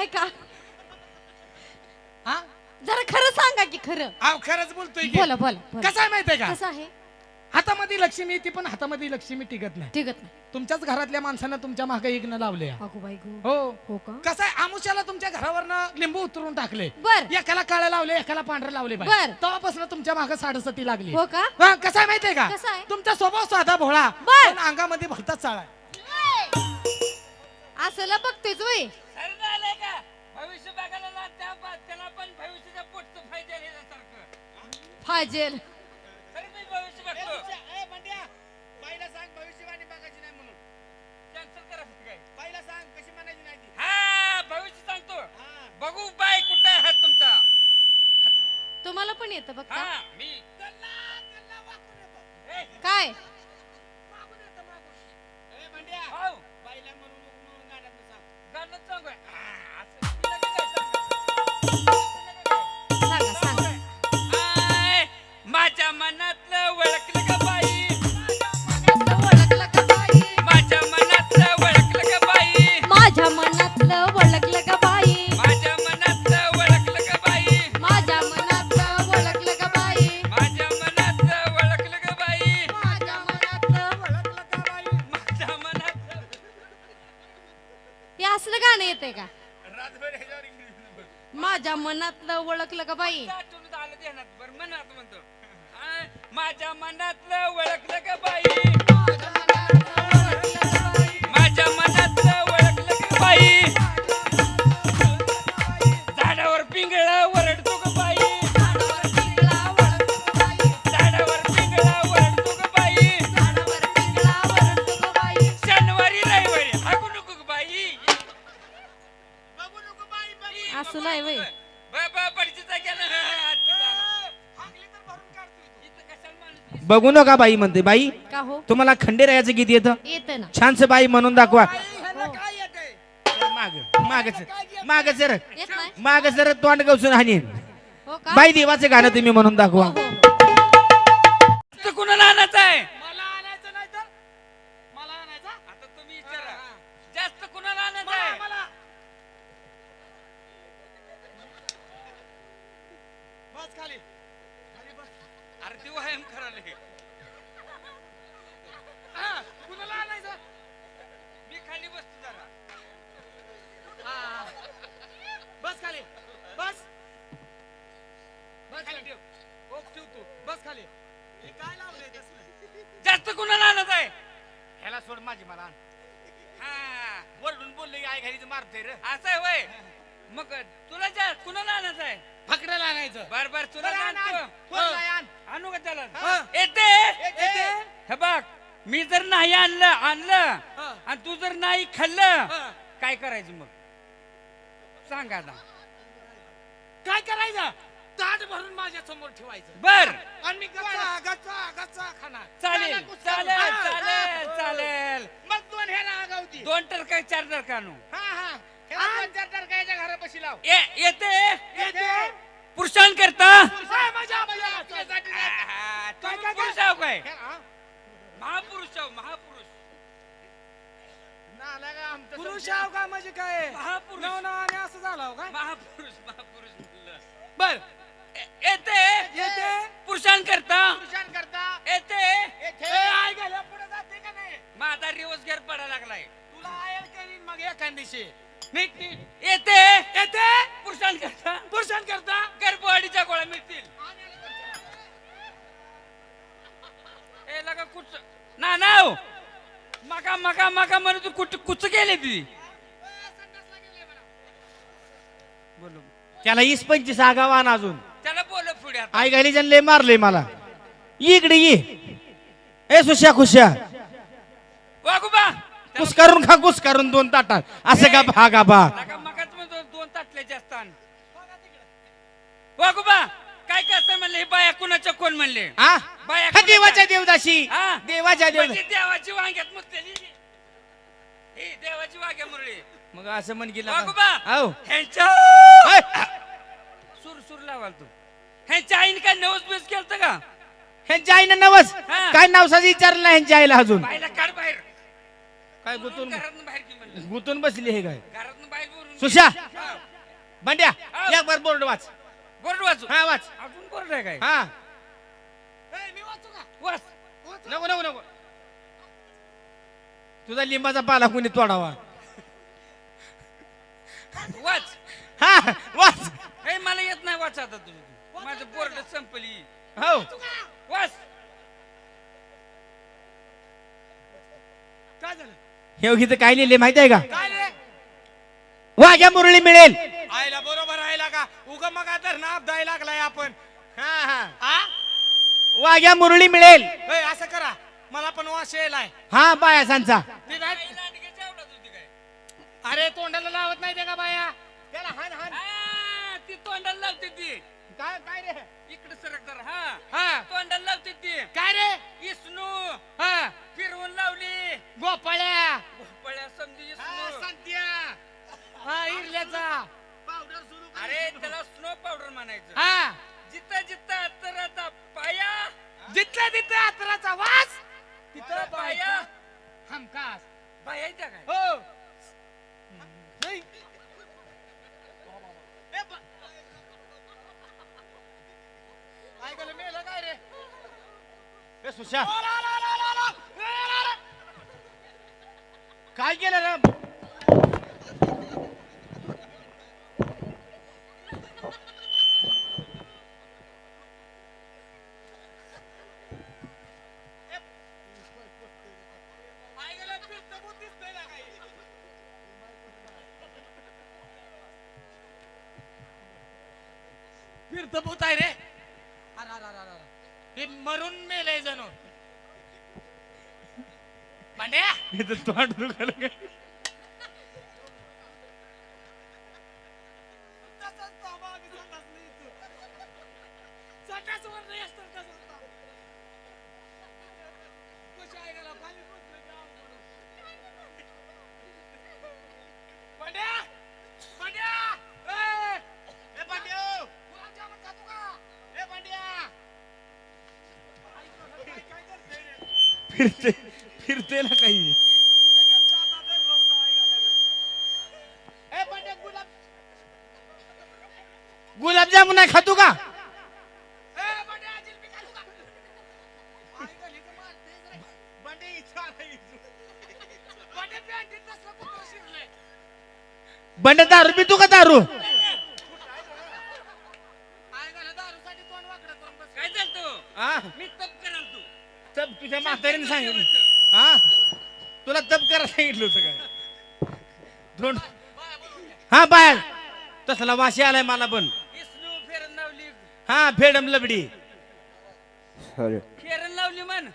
नाही का? हा? जरा खरं सांगा की खरं. अहो खरंच बोलतोय की. बोला बोला बोला. कसं आहे माहितीये का? कसं आहे? हातामध्ये लक्ष्मी येते पण हातामध्ये लक्ष्मी टिकत नाही. टिकत नाही. तुमच्याच घरातल्या माणसानं तुमच्या मागे इग्न लावले अगो बाई गो. हो. हो का? कसं आहे? आमुष्याला तुमच्या घरावरनं लिंबू उतरून टाकले. बर. एकाला काळं लावले एकाला पांढरं लावले बाई. बर. तेव्हापासून तुमच्या मागे साडेसती लागली. हो का? हा, कसं आहे माहितीये का? कसं आहे? तुमचा स्वभाव साधा भोळा. बर. पण अंगामध्ये भलताच चाळा असलं बघतेच वय. आलंय का? भविष्य बघायला ना त्या त्याला पण भविष्याच्या पोटचं फायदे सारखं फाजेल मी भविष्य बघतो. मनातलं ओळखलं का बाई? आठवणीत आलं ध्यानात बरं मनात म्हणतो. माझ्या मनातलं ओळखलं का बाई? माझ्या मनातलं ओळखलं का बाई? झाडावर पिंगळा ओरडतो का बाई? झाडावर पिंगळा ओरडतो का बाई? शनिवारी रविवारी. हागू नको का बाई. बघू नको बाई बघू. असं नाही वय बघू नका बाई म्हणते. बाई का हो? तुम्हाला खंडेरायाचं गीत येतं? येतं ना. छानस बाई म्हणून दाखवा? माग माग माग सर येत नाही. माग सर तोंड गवसून हाणीन हो का? बाई देवाचं गाणं तुम्ही म्हणून दाखवा. हो, हो. कुणाला आणायचं आहे मला आणायचं नाही तर मला आणायचा आता तुम्ही विचारा जास्त कुणाला आणायचं मला आहे मला बस खाली खाली बस अरे व्यायाम करायला हा, कुणाला आणायचं? मी खाली बसतो जरा. हा. बस खाली. बस. बस खाली ठेव. ओक ठेव तू. बस खाली. हे काय लावलंय तसलं जास्त कुणाला आणायचं आहे? ह्याला सोड माझी मला हा. वरडून बोलले की आई घरीच मारते रे. असं आहे वय मग तुला जा कुणाला आणायचं आहे? फकड्याला आणायचं. बर बर तुला बरं, आण, आण. आणतो कोण नाही आण? आणू का त्याला? हा. येते. येते. हे बघ मी जर नाही आणलं आणलं हा. आणि तू जर नाही खाल्लं हा. काय करायचं मग? सांग आता. काय करायचं? ताट भरून माझ्यासमोर ठेवायचं. बर. आणि मी गच्चा गच्चा गच्चा खाणार. चालेल त्याला कुठं- चालेल हा, चालेल हा. चालेल. मग दोन ह्याला आगावती दोन टरका चार टरका आणू? हा हा. ह्याला दोन चार टरकायच्या घरापाशी लाव. ये येते. येते. पुरुषांकरता. हा, मजा मजा नाही. आहा, काय? आहो हे, हा? महापुरुष आहो महापुरुष. नाला का आमचं पुरुष समजा. आहो का म्हणजे काय? महापुरुष. नव आणि असं झालं हो काय महापुरुष महापुरुष म्हणलं बर. येते. येते. पुरुषांकरता. पुरुषांकरता. येते. येथे आय गेल्या पुढे जाते का नाही? माझा रिवर्स घेर पडायला लागलाय. तुला आयल करीन मग नीट नीट येते. येते. पुरुषांकरता. पुरुषांकरता. गर्भवाडीच्या गोळ्या मिळतील. ए लगा कुच ना नाव मका मका मका तू कुठ कुच गेले ती बोलो. त्याला ईस पंचवीस आगावान अजून. त्याला बोल पुढे. आई घाली लय मारले मला. ये इकडे ये. ए सुश्या खुश्या. वागोबा कुस करून खा कुस करून दोन ताटात असं का भागा बा? मकाच दोन ताटले जास्त वागोबा कुणाच्या कोण म्हणले? हा बाया हा? देवाच्या देवदाशी. हा? देवाच्या देव म्हणजे देवाची वांग्यात मुतलेली ही देवाची वांग्या मुरळी. मग असं म्हण गेला वागोबा हो ह्यांच्या हाय. सूर सूर लावाल तू. ह्यांच्या आईने काय नवस बिवस केलं का? ह्यांच्या आईनं नवस? हा. काय नावसाचं विचारलं नाही ह्यांच्या आईला अजून? बायला काढ बाहेर. काय गुतून घरातून बाहेर की म्हणलं. गुतून बसली हे काय? घरातून बाहेर बोलून सुशा. बंड्या हा. एक बार बोर्ड वाच. बोर्ड वाचू? हा वाच. अजून बोर्ड आहे काय? हा. वाचू का? वाच. नको नको नको. तुझा लिंबाचा पाला कोणी तोडावा? वाच. हा वाच. हे मला येत नाही वाच आता तुझं. माझं बोर्ड संपली. हो. वाच. काय झालं? हे गीत काय लिहिले माहिती आहे का? काय रे वाघ्या मुरळी मिळेल. आयला बरोबर राहिला का? उग मग आता ना दाय लागलाय आपण. हा हा. हा वाघ्या मुरळी मिळेल. ए, असं करा. मला पण वास यायलाय हा बायासांचा ते नाही अरे तोंडाला लावत नाही ते का बाया? त्याला हान हान. हा, ती तोंडाला लावते ती. काय काय रे? इकडे सरक जरा. हा हा. तोंडाला लावते ती. काय रे? ए, काय केलं रे? फिरत पोत आहे रे. हे मरून मेलय जणू मांड्या तोंड दुखायला काय? संडासवर नाही असतं तसंच काम. कशी ऐकायला खाली बसलं की अवघड. मांड्या मांड्या ए! ए, पांड्या! गुलाबजामुन खातो का? ए, पांड्या! काय काय करतोय रे? फिरते फिरते ना काही. तर गुलाबजामुन नाही खातो का? बंड दारू पितो का दारू? मी तप कराल तू तब तुझ्या म्हातारीने सांगितलं हा? तुला तब करा सांगितलं होतं काय? दोन हा बाय तसला वाशी आलाय मला पण. हा फेडम लबडी. फेरन लावली म्हण.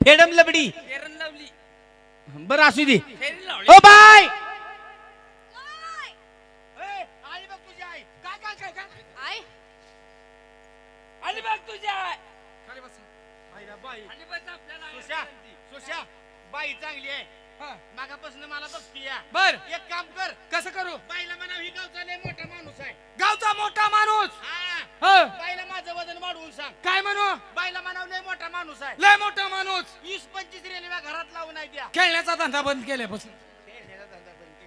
फेडम लबडी. फेरन लावली बरं असू दे. ओ बाय आई बघ तुझी आई काय काय काय काय आय आणि बघ तुझ्या खाली बस बाई. आणि बस आपल्याला सुशा सुशा बाई चांगली आहे. हा. मागापासून मला बघती या. बर. एक काम कर. कसं करू? बाईला म्हणा ही गावचा लय मोठा माणूस आहे. गावचा मोठा माणूस? हा. हो. बाईला माझं वजन वाढवून सांग. काय म्हणू? बाईला म्हणाव लय मोठा माणूस आहे. लय मोठा माणूस? वीस पंचवीस रेल्वे घरात लावून आहे द्या. खेळण्याचा धंदा बंद केल्यापासून.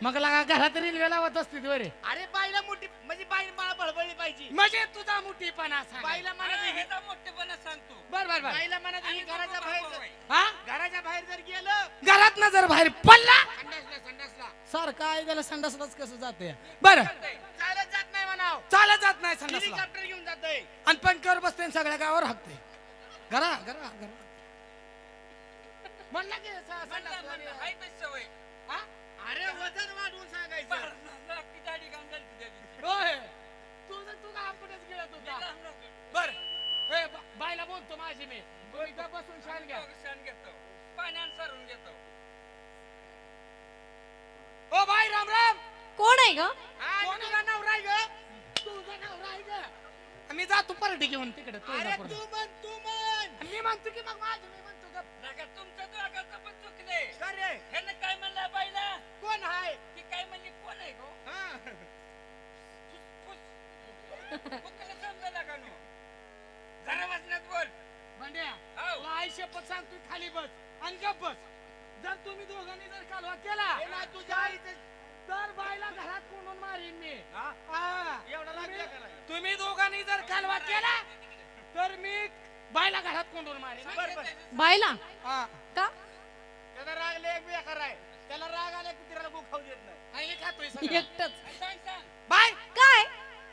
मग लागा घरात रेल्वे लावत असते बरे अरे बाईला मोठी म्हणजे बाई मला बळबळली पाहिजे. म्हणजे तुझा मोठीपणा सांग. बाईला हा, ह्याचा मोठेपणा सांगतो बर बर बर. बाईला म्हणा ही घराच्या बाहेर जर-. हा? घराच्या बाहेर जर गेलं घरात न जर बाहेर पडला संडासला संडासला. सारखं आई गेला संडासलाच कसं जाते बर. चालत जात नाही म्हणाव. चालत जात नाही संडासला. हेलिकॉप्टर घेऊन जातोय. आणि पंक्यावर बसते आणि सगळ्या गावावर हाकते घरा घरा घरा. म्हणला की स- संडासला हा? अरे वजन वाढवून सांगायचं. होय तुझं तू का कुठेच गेला तुझा. बर. ए बा- बायला बोलतो माझी मी. तू इथं बसून शान घ्या. दोघं शान घेतो. पाण्यानं सारून घेतो. O by Ram Ram. कोण आहे ग? कोण तुझा नवरा ग. तुझा नवरा आहे ग. मी जातो परडी घेऊन तिकडे अरे तुळजापूरला. तू म्हण तू म्हण. मी म्हणतो की मग माझं मी म्हणतो जरा वाचण्यात बोल भांड्या हाव. तुला आई शपथ सांगतो खाली बस आणि गप बस. जर तुम्ही दोघांनी जर कालवा केला तुझ्या आईचं तर बायला घरात कोंडून मारीन मी. हा? हा. आणि जर कालवा केला तर मी बायला घरात कोंडून मारेन. बायला हा. का? त्याला राग लय एक बेकार आहे. त्याला राग आला की तिला खाऊ देत नाही. खातोय सगळं. एकटच. बाय!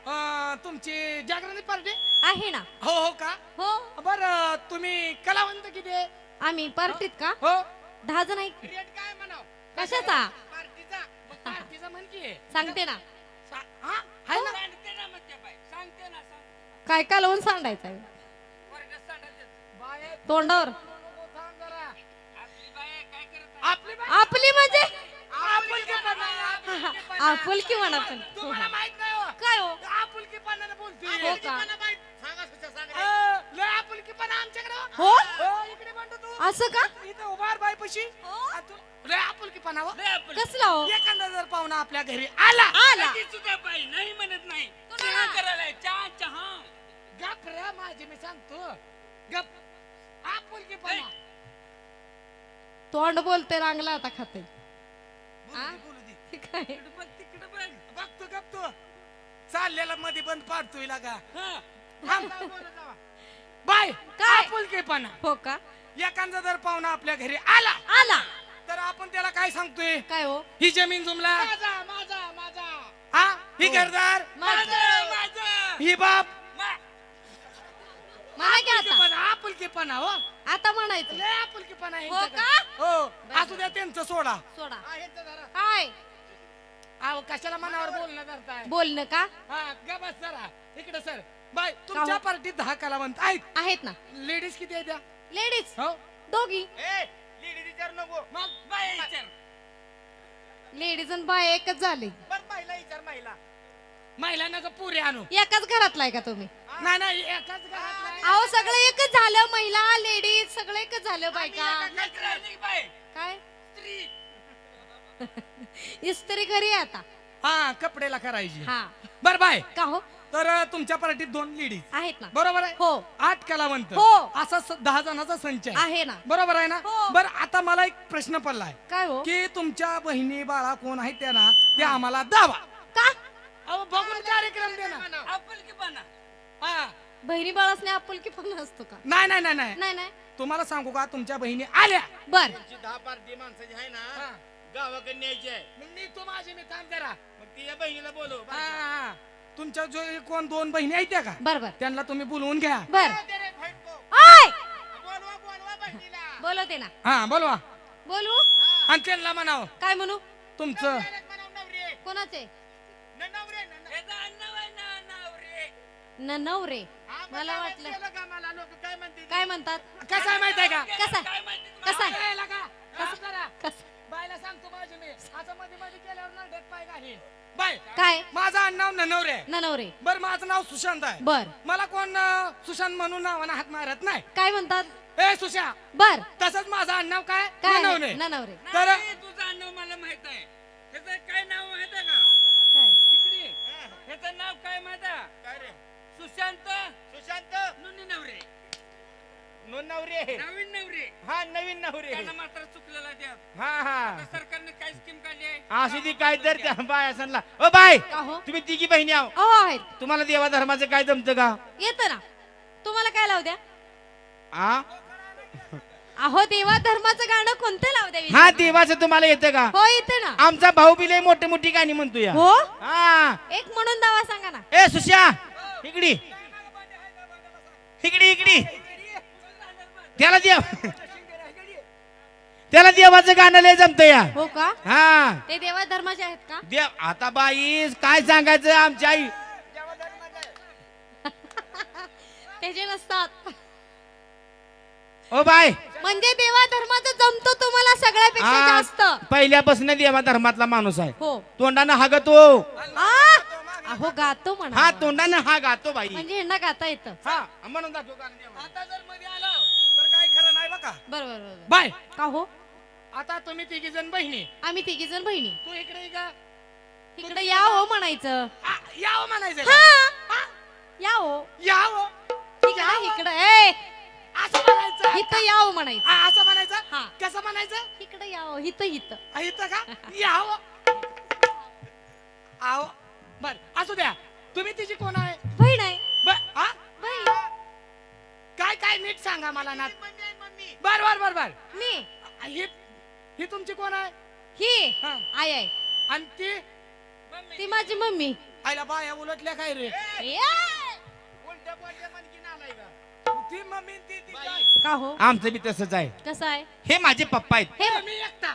अं, तुमची जागरणी पार्टी? आहे ना. हो हो का? हो. बर तुम्ही कलावंत किती? आहे? आम्ही पार्टीत का? हो. दहा जण रेट काय म्हणाव? कशाचा? पार्टीचा. मग पार्टीचा म्हण की सांगते ना. सा- हा? हाय ना. सांगते ना मग त्या बाई. सांगते ना सांगते काय काय लावून वर्गात सांगायचं. बाय, तोंडावर. थांब जरा. आपली बाई काय करत आहे? आपली बाय आपली म्हणजे? आपुलकीपणा. आपुलकी म्हणा पण. तुम्हाला माहीत नाही हो. काय हो? बोलतोय. हो का? आपुलकीपणा आमच्याकडे. हो? हो, इकडे म्हणतो तू. असं का? इथं उभार पशी हो? लय हो. लय आपण- कसला हो? एखादा जर पाहुणा आपल्या घरी आला. आला. सुद्धा बाई नाही म्हणत नाही. कोणाला? चहा करायला चहा चहा. गप रे माझी मी सांगतो. गप. आपुलकीपणा तोंड बोलते रांगला आता खाते. बोलू दे, बोलू दे. काय तिकडं बघ तिकडं बघ. बघतो गप तू चाललेला मध्ये बंद पाडतोय लागा हा. बाय. काय? आपुलकीपणा. हो का? एखादा जर पाहुणा आपल्या घरी आला आला. तर आपण त्याला काय सांगतोय? काय हो? ही जमीन जुमला. माझा माझा माझा. हा? ही घरदार? माझं. माझं ही बाप? मा- म्हणा की आता. आपुलकीपणा आपुलकीपणा हो. आता म्हणायचं. लय आपुलकीपणा आहे हो यांच्याकडे. का? हो. असू द्या त्यांचं सोडा. सोडा. हा. काय अहो कशाला मनावर बोलणं करताय बोलणं का? हा गा बस जरा. इकडे सर. बाय तुमच्या पार्टीत दहा कलावंत आहेत. आहेत ना. लेडीज किती आहेत त्या लेडीज? हो? दोघी. ए लेडीज विचार नको. मग बाई विचार. लेडीज आणि बाय एकच झाली. बर महिला विचार महिला महिलांना का पुरे आणू. एकाच घरातलाय का तुम्ही? नाही नाही एकाच घरात नाही. अहो सगळं एकच झालं महिला लेडीज सगळं एकच झालं बायका बाई. काय? स्त्री. इस्त्री घरी आहे आता. हा कपडेला करायची. हा. बर बाय. का हो? तर तुमच्या पार्टीत दोन लेडीज आहेत ना. बरोबर आहे? हो. आठ कलावंत. हो. असा स- दहा जणांचा संच आहे. आहे ना. बरोबर आहे ना? हो. बर आता मला एक प्रश्न पडलाय. काय हो? की तुमच्या बहिणी बाळा कोण आहेत त्या ना ते आम्हाला दावा का? अहो बघून कार्यक्रम दे ना. हा. बहिणी बाळासने आपुलकी पण असतो का? नाही नाही नाही नाही. नाही नाही. तुम्हाला सांगू का तुमच्या बहिणी आल्या. बर. जी दहा पार्टी माणसाची आहे ना हा. गावाकडे न्यायची आहे. मग मी तू माझी मी थांब जरा मग ती या बहिणीला बोलव हा, हा. तुमच्या जो कोण दोन बहिणी आहेत त्या का? बर बर. त्यांना तुम्ही बोलवून घ्या. बर. दे रे, फाईट को. आय बोलवा बोलवा बहिणीला. बोलवते ना. हा बोलवा. बोलू? आणि त्यांना म्हणाव. काय म्हणू? तुमचं डायरेक्ट म्हणाव नवरे. कोणाचे? न नवरे न- न- ना हा, मग मला काय वाटलं मला? लोक काय म्हणतात? कसं आहे माहीत आहे का? कसा? कसा. कसा? बायला सांगतो माझी मी. असं मध्ये मध्ये केल्यावर नरड्यात पाय घालीन बाय. काय? माझं आडनाव ननवरे. आहे न नवरे बर माझं नाव सुशांत आहे. बर. मला कोण अं, सुशांत म्हणून नावानं हात मारत नाही. काय म्हणतात? ए सुशा. बर. तसंच माझं आडनाव काय? काय ननवरे. न नवरे तर नाही, तुझं अण्णा मला माहीत आहे. त्याचं काय नाव माहीत आहे का? काय? इकडे. ह्याचं नाव काय माहीत आहे? काय रे? सुशांत. सुशांत? नुनी नवरे. नो नवरे नवीन नवरे. हा नवीन नवरे. त्यांना मात्र चुकलेला द्या. हा हा. सरकारने काय स्कीम काढली आहे? ती काय तर त्या बाय असनला ओ बाय का हो? तुम्ही तिघी बहिणी आहो. अहो आहेत. तुम्हाला देवा धर्माचं काय जमतं का? येत ना. तुम्हाला काय लावू द्या? हा अहो देवा धर्माचं गाणं कोणतं लावू द्या हा देवाचं तुम्हाला येतं का? हो येते ना. आमचा भाऊ बिले मोठी मोठी गाणी म्हणतो या हो? हा. एक म्हणून दावा सांगा ना. ए सुश्या इकडी. इकडी इकडी. त्याला देव. त्याला देवाचं गाणं लय जमत या हो का? हा. ते देवा धर्माचे आहेत का? देव आता बाई काय सांगायचं आमची आई? त्याचे नसतात. ओ बाय. म्हणजे देवा धर्माचं जमतो तुम्हाला सगळ्यापेक्षा हा, जास्त. पहिल्यापासून देवा धर्मातला माणूस आहे. हो. तोंडानं हा गातो. आ? अहो गातो म्हणा. हा तोंडानं हा गातो बाई. म्हणजे गाता येतं. हा म्हणून दाखव गाणं. आता जर मध्ये आलं काय नाही बघा बरोबर बरोबर बाय. का हो? आता तुम्ही तिघी जण बहिणी. आम्ही तिघी जण बहिणी. तू इकडे ये का इकडे या हो म्हणायचं. आ, यावं म्हणायचं का? हा. हा? या हो यावं. इकडे. ए! असं म्हणायचं. इथं या हो म्हणायचं. आ, असं म्हणायचं? हा. कसं म्हणायचं? इकडे या हो इथं इथं. आ, इथं का? यावं. आव बर असू द्या. तुम्ही तिची कोण आहे? बहीण आहे. बर काय नीट सांगा मला ना बर बर बर बर. मी. ही ही तुमची कोण आहे? ही हा. आई आहे. आणि ती? ती माझी मम्मी. आईला बाया उलटल्या काय रे? ए! ती मम्मी ती ती का हो? आमचं बी तसंच आहे. कसं आहे? हे माझे पप्पा आहेत. हे मी एकटा.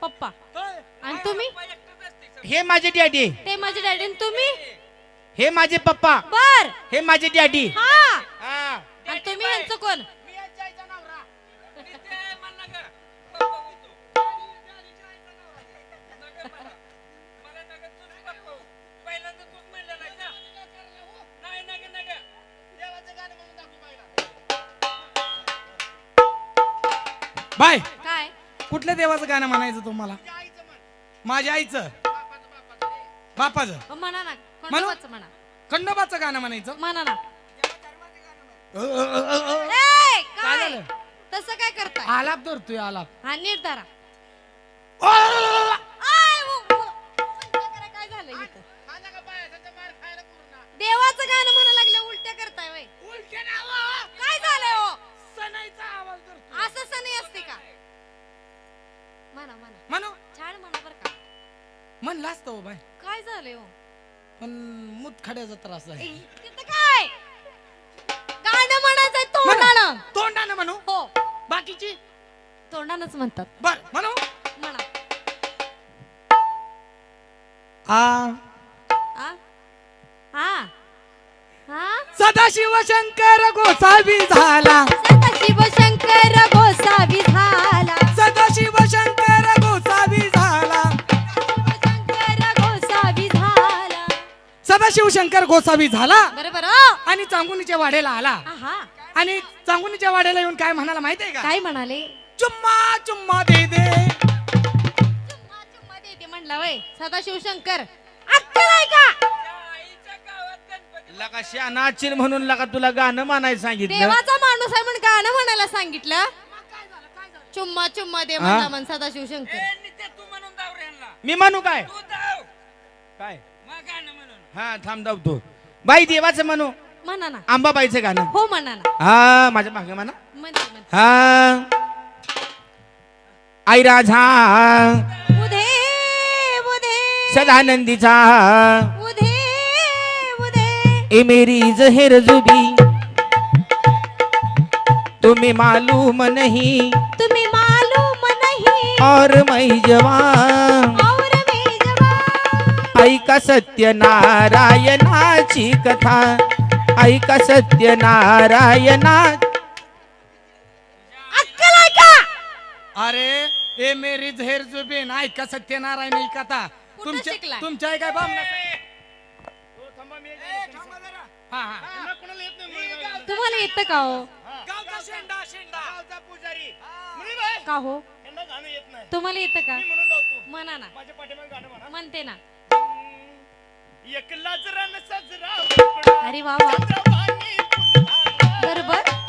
पप्पा. होय. आणि तुम्ही? हे माझे डॅडी. ते माझे डॅडी आणि तुम्ही? हे माझे पप्पा. बर. हे माझे डॅडी. हा. हा. आणि तुम्ही ह्यांचं कोण? बाय. काय? कुठल्या देवाचं गाणं म्हणायचं तुम्हाला? माझ्या आईचं. बापाचं. म्हणा ना. म्हणू? खंडोबाचं म्हणा. खंडोबाचं गाणं म्हणायचं? म्हणा ना. अ, अ, अ, अ, अ. ए, काय? काय झालं? तसं काय करताय? आलाप धरतोय आलाप. हा नीट धरा. म्हणा म्हणा. म्हणू? छान म्हणा बर का. म्हणलं असतं हो बाय काय झालंय हो? पण मुतखड्याचा त्रास आहे. तिथं काय? गाणं म्हणायचंय तोंडानं. तोंडानं म्हणू. हो. बाकीची? तोंडानच म्हणतात. बर म्हणू. म्हणा. आ. आ? हा हा सदाशिव शंकर गोसावी झाला. सदाशिव शंकर गोसावी झाला. सदाशिव शंकर गोसावी झाला. बरोबर हो आणि चांगुनीच्या वाड्याला आला. आहा. आणि चांगुनीच्या वाड्याला येऊन काय म्हणाला माहितीये का? काय म्हणाले? चुम्मा चुम्मा दे दे. चुम्मा चुम्मा देते म्हणला वय. सदाशिव शंकर अक्कल आहे का? लका शहाणाचील म्हणून लका तुला गाणं म्हणायला सांगितलं? देवाचा माणूस आहे म्हणून गाणं म्हणायला सांगितलं? चुम्मा चुम्मा दे म्हणला हा? म्हण सदाशिव शंकर तू म्हणून दाव रे ह्यांना. मी म्हणू काय? काय? हा थांब धावतो बाई देवाचं म्हणू. म्हणा ना. आंबाबाईचं गाणं. हो म्हणा ना. हा माझ्या मागे म्हणा. म्हणते म्हणते. हा. आई राजा. उधे उधे. सदानंदीचा. उधे उधे. ए मेरी जहेर जुबी. तुम्हें मालूम नहीं. तुम्ही मालूम नहीं. और मैं जवान और मैं जवान. ऐका सत्यनारायणाची कथा. ऐका सत्यनारायणा. अक्कल अरे ए मेरी झेर जुबेन. ऐका सत्यनारायण ही कथा. कुठं तुमच्या शिकलाय? तुमच्या हा हा. तुम्हाला येतं का हो? गावचा शेंडा शेंडा. गावचा पुजारी. का हो? यांना गाणं येत नाही. तुम्हाला येतं का? मी म्हणून जातो म्हणा ना. म्हणते ना. एकलाच रण सजरा उकडा, अरे वा. बरोबर.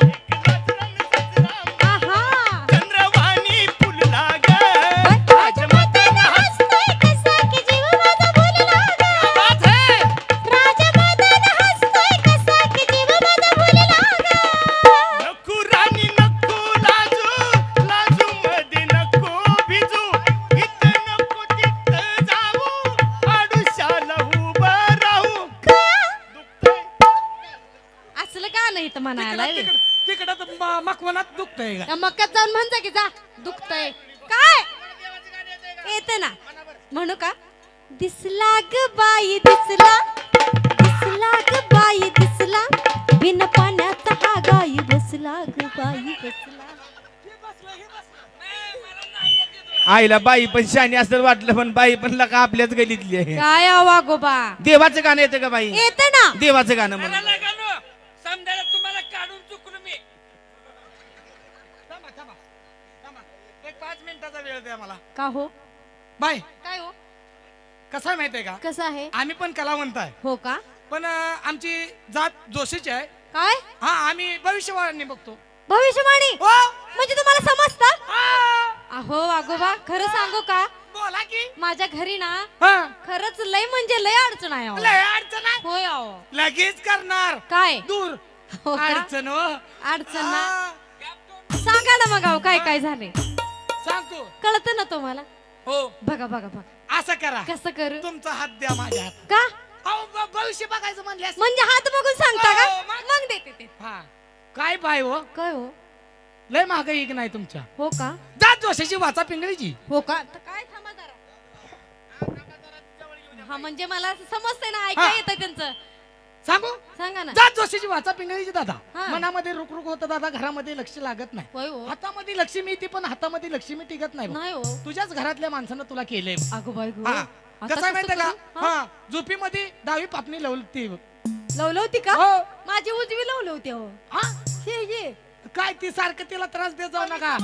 म्हणायला तिकडं तिकडं तर मखवनात दुखतंय जाऊन म्हणता की जा दुखतय. काय? येते ना. म्हणू का? दिसला ग बाई दिसला. दिसला ग बाई दिसला. बिन पाण्याचा हा गाई बसला ग बाई बसला. आईला बाई पण शानी असं वाटलं पण बाई पण लका आपल्याच गलीतली आहे. काय आवा गोबा देवाचं गाणं येतं का बाई? येते ना. देवाचं गाणं म्हणून. समजायला तुम्हाला काढून चुकलो मी. थांबा थांबा थांबा. एक पाच मिनिटाचा वेळ द्या मला. का हो? बाय. काय हो? कसं आहे माहितीये का? कसं आहे? आम्ही पण कलावंत आहे. हो का? पण अं, आमची जात जोशीची आहे. काय? हा आम्ही भविष्यवाणी बघतो. भविष्यवाणी? हो. म्हणजे तुम्हाला समजतं? हा. अहो आगोबा खरं सांगू की? माझ्या घरी ना हा? खरंच लय म्हणजे लय अडचण आहे अहो. लय अडचण आहे? होय अहो. लगेच करणार. काय? दूर. हो का? अडचण हो. अडचण ना? हा, सांगा ना मग अहो, काय काय झाले? सांगतो. कळतं ना तुम्हाला? हो. बघा बघा बघा. असं करा. कसं करू? तुमचा हात द्या माझ्या हात का? अहो ब- भविष्य बघायचं म्हणल्यास. म्हणजे हात बघून सांगता का? हो, मग- मग देते ते. हा. काय बाय हो? काय हो? लय महाग एक नाही तुमच्या. हो का? जात जोशाची वाचा पिंगळीची. हो का? तर काय थांबा हा म्हणजे मला असं समजतंय ना ऐका हा. येतं त्यांचं. सांगू? सांगा ना. जात जोशीची वाचा पिंगळीची दादा. हा. मनामध्ये रुक रुक होतं दादा घरामध्ये लक्ष लागत नाही. होय हो. हातामध्ये लक्ष्मी येते पण हातामध्ये लक्ष्मी टिकत नाही. बघ. नाही हो. तुझ्याच घरातल्या माणसानं तुला केलंय. अगो बाई गो. हा. आता कसं आहे माहितीये का? करू? हा? हा. झोपीमध्ये डावी पापणी लवलती. लवलवती का? हो. माझी उजवी लवलवती हो हा? हे ये. काय ती सारखं तिला त्रास देत जाऊ नका.